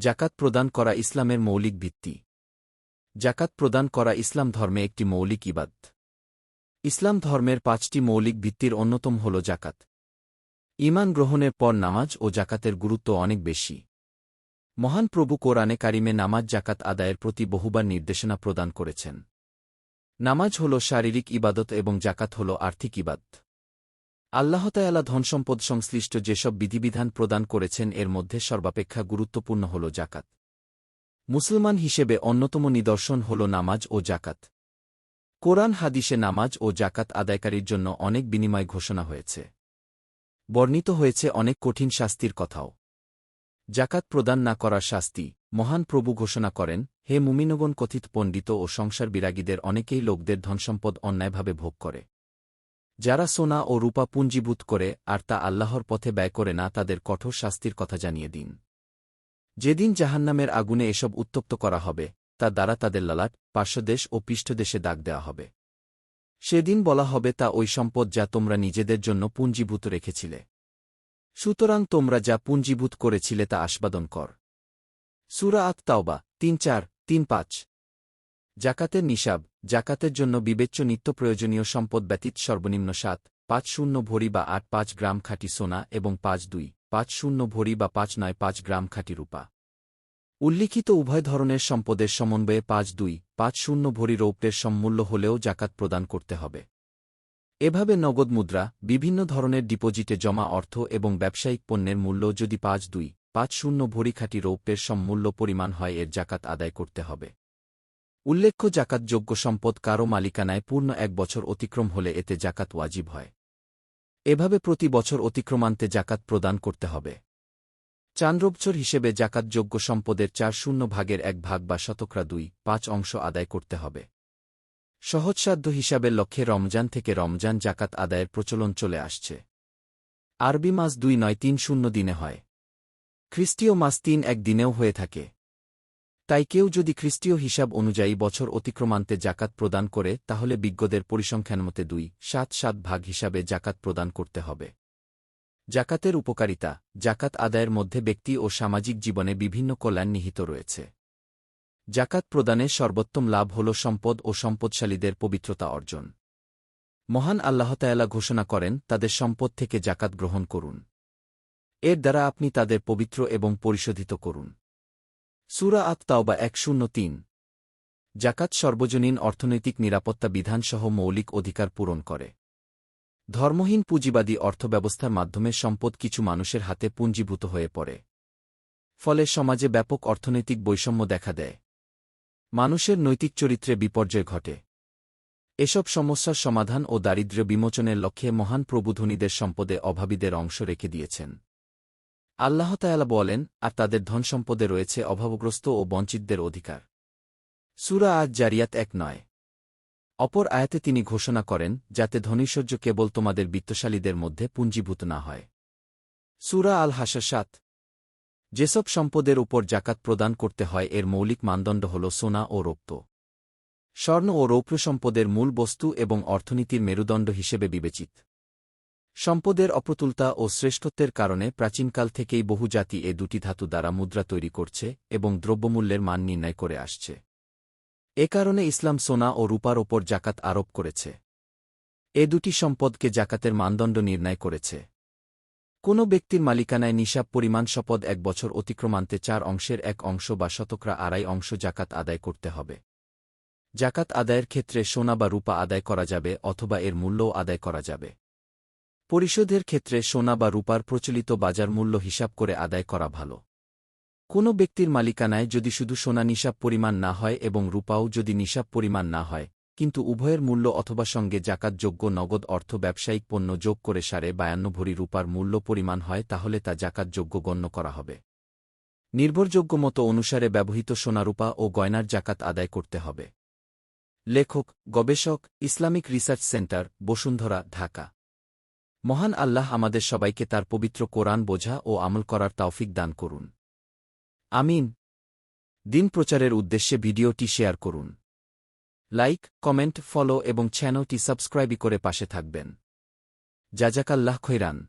জাকাত প্রদান করা ইসলামের মৌলিক ভিত্তি। জাকাত প্রদান করা ইসলাম ধর্মে একটি মৌলিক ইবাদ। ইসলাম ধর্মের পাঁচটি মৌলিক ভিত্তির অন্যতম হল জাকাত। ঈমান গ্রহণের পর নামাজ ও জাকাতের গুরুত্ব অনেক বেশি। মহান প্রভু কোরআনে কারিমে নামাজ জাকাত আদায়ের প্রতি বহুবার নির্দেশনা প্রদান করেছেন। নামাজ হল শারীরিক ইবাদত এবং জাকাত হল আর্থিক ইবাদ। আল্লাহতায়ালা ধনসম্পদ সংশ্লিষ্ট যেসব বিধিবিধান প্রদান করেছেন এর মধ্যে সর্বাপেক্ষা গুরুত্বপূর্ণ হল জাকাত মুসলমান হিসেবে অন্যতম নিদর্শন হল নামাজ ও জাকাত কোরআন হাদিসে নামাজ ও জাকাত আদায়কারীর জন্য অনেক বিনিময় ঘোষণা হয়েছে। বর্ণিত হয়েছে অনেক কঠিন শাস্তির কথাও। জাকাত প্রদান না করার শাস্তি, মহান প্রভু ঘোষণা করেন, হে মুমিনগণ কথিত পণ্ডিত ও সংসার বিরাগীদের অনেকেই লোকদের ধনসম্পদ অন্যায়ভাবে ভোগ করে। যারা সোনা ও রূপা পুঞ্জীভূত করে আর তা আল্লাহর পথে ব্যয় করে না, তাদের কঠোর শাস্তির কথা জানিয়ে দিন। যেদিন জাহান্নামের আগুনে এসব উত্তপ্ত করা হবে তা দ্বারা তাদের লালাট, পার্শ্বদেশ ও পৃষ্ঠদেশে দাগ দেওয়া হবে। সেদিন বলা হবে, তা ওই সম্পদ যা তোমরা নিজেদের জন্য পুঞ্জীভূত রেখেছিলে। সুতরাং তোমরা যা পুঞ্জীভূত করেছিলে তা আস্বাদন কর। সুরা আত তাওবা তিন চার, তিন পাঁচ। জাকাতের নিসাব জাকাতের জন্য বিবেচ্য নিত্য প্রয়োজনীয় সম্পদ ব্যতীত সর্বনিম্ন সাত, পাঁচ শূন্য ভরি বা আট পাঁচ গ্রাম খাঁটি সোনা এবং পাঁচ দুই, পাঁচ শূন্য ভরি বা পাঁচ নয় পাঁচ গ্রাম খাঁটি রূপা। উল্লিখিত উভয় ধরনের সম্পদের সমন্বয়ে পাঁচ দুই, পাঁচ শূন্য ভরি রৌপ্যের সম্মূল্য হলেও জাকাত প্রদান করতে হবে। এভাবে নগদ মুদ্রা, বিভিন্ন ধরনের ডিপোজিটে জমা অর্থ এবং ব্যবসায়িক পণ্যের মূল্য যদি পাঁচ দুই, পাঁচ শূন্য ভরি খাঁটি রৌপ্যের সম্মূল্য পরিমাণ হয় এর জাকাত আদায় করতে হবে। উল্লেখ্য জাকাতযোগ্য সম্পদ কারও মালিকানায় পূর্ণ এক বছর অতিক্রম হলে এতে জাকাত ওয়াজিব হয়। এভাবে প্রতি বছর অতিক্রমান্তে জাকাত প্রদান করতে হবে। চান্দ্রবছর হিসেবে জাকাতযোগ্য সম্পদের চার শূন্য ভাগের এক ভাগ বা শতকরা দুই, পাঁচ অংশ আদায় করতে হবে। সহজসাধ্য হিসাবে লক্ষ্যে রমজান থেকে রমজান জাকাত আদায়ের প্রচলন চলে আসছে। আরবি মাস দুই নয় তিন শূন্য দিনে হয়। খ্রিস্টীয় মাস তিন এক দিনেও হয়ে থাকে। তাই কেউ যদি খ্রিস্টীয় হিসাব অনুযায়ী বছর অতিক্রমান্তে জাকাত প্রদান করে, তাহলে বিজ্ঞদের পরিসংখ্যানমতে দুই, সাত সাত ভাগ হিসাবে জাকাত প্রদান করতে হবে। জাকাতের উপকারিতা, জাকাত আদায়ের মধ্যে ব্যক্তি ও সামাজিক জীবনে বিভিন্ন কল্যাণ নিহিত রয়েছে। জাকাত প্রদানে সর্বোত্তম লাভ হল সম্পদ ও সম্পদশালীদের পবিত্রতা অর্জন। মহান আল্লাহতায়ালা ঘোষণা করেন, তাদের সম্পদ থেকে জাকাত গ্রহণ করুন। এর দ্বারা আপনি তাদের পবিত্র এবং পরিশোধিত করুন। সুরা আত তাওবা এক শূন্য তিন। জাকাত সর্বজনীন অর্থনৈতিক নিরাপত্তা বিধানসহ মৌলিক অধিকার পূরণ করে। ধর্মহীন পুঁজিবাদী অর্থব্যবস্থার মাধ্যমে সম্পদ কিছু মানুষের হাতে পুঞ্জীভূত হয়ে পড়ে। ফলে সমাজে ব্যাপক অর্থনৈতিক বৈষম্য দেখা দেয়। মানুষের নৈতিক চরিত্রে বিপর্যয় ঘটে। এসব সমস্যার সমাধান ও দারিদ্র্য বিমোচনের লক্ষ্যে মহান প্রবুধনীদের সম্পদে অভাবীদের অংশ রেখে দিয়েছেন। আল্লাহতায়ালা বলেন, আর তাদের ধনসম্পদে রয়েছে অভাবগ্রস্ত ও বঞ্চিতদের অধিকার। সুরা আজ জারিয়াত এক নয়। অপর আয়াতে তিনি ঘোষণা করেন, যাতে ধনীশ্বর্য কেবল তোমাদের বিত্তশালীদের মধ্যে পুঞ্জীভূত না হয়। সুরা আল হাসাসাত যেসব সম্পদের উপর জাকাত প্রদান করতে হয়, এর মৌলিক মানদণ্ড হল সোনা ও রৌপ্য। স্বর্ণ ও রৌপ্য সম্পদের মূল বস্তু এবং অর্থনীতির মেরুদণ্ড হিসেবে বিবেচিত। সম্পদের অপ্রতুলতা ও শ্রেষ্ঠত্বের কারণে প্রাচীনকাল থেকেই বহু জাতি এ দুটি ধাতু দ্বারা মুদ্রা তৈরি করছে এবং দ্রব্যমূল্যের মান নির্ণয় করে আসছে। এ কারণে ইসলাম সোনা ও রূপার ওপর জাকাত আরোপ করেছে। এ দুটি সম্পদকে জাকাতের মানদণ্ড নির্ণয় করেছে। কোনো ব্যক্তির মালিকানায় নিসাব পরিমাণ শপদ এক বছর অতিক্রমান্তে চার অংশের এক অংশ বা শতকরা আড়াই অংশ জাকাত আদায় করতে হবে। জাকাত আদায়ের ক্ষেত্রে সোনা বা রূপা আদায় করা যাবে অথবা এর মূল্যও আদায় করা যাবে। পরিশোধের ক্ষেত্রে সোনা বা রূপার প্রচলিত বাজার মূল্য হিসাব করে আদায় করা ভালো। কোনো ব্যক্তির মালিকানায় যদি শুধু সোনা নিসাব পরিমাণ না হয় এবং রূপাও যদি নিসাব পরিমাণ না হয়, কিন্তু উভয়ের মূল্য অথবা সঙ্গে জাকাতযোগ্য নগদ অর্থ ব্যবসায়িক পণ্য যোগ করে সারে বায়ান্ন ভরি রূপার মূল্য পরিমাণ হয় তাহলে তা জাকাতযোগ্য গণ্য করা হবে। নির্ভরযোগ্য মতো অনুসারে ব্যবহৃত সোনারূপা ও গয়নার জাকাত আদায় করতে হবে। লেখক, গবেষক, Islamic research centre, Bashundhara, Dhaka. মহান আল্লাহ আমাদের সবাইকে তার পবিত্র কোরআন বোঝা ও আমল করার তাওফিক দান করুন। আমিন। দিন প্রচারের উদ্দেশ্যে ভিডিওটি শেয়ার করুন। লাইক, কমেন্ট, ফলো এবং চ্যানেলটি সাবস্ক্রাইবই করে পাশে থাকবেন। জাজাকাল্লাহ খৈরান।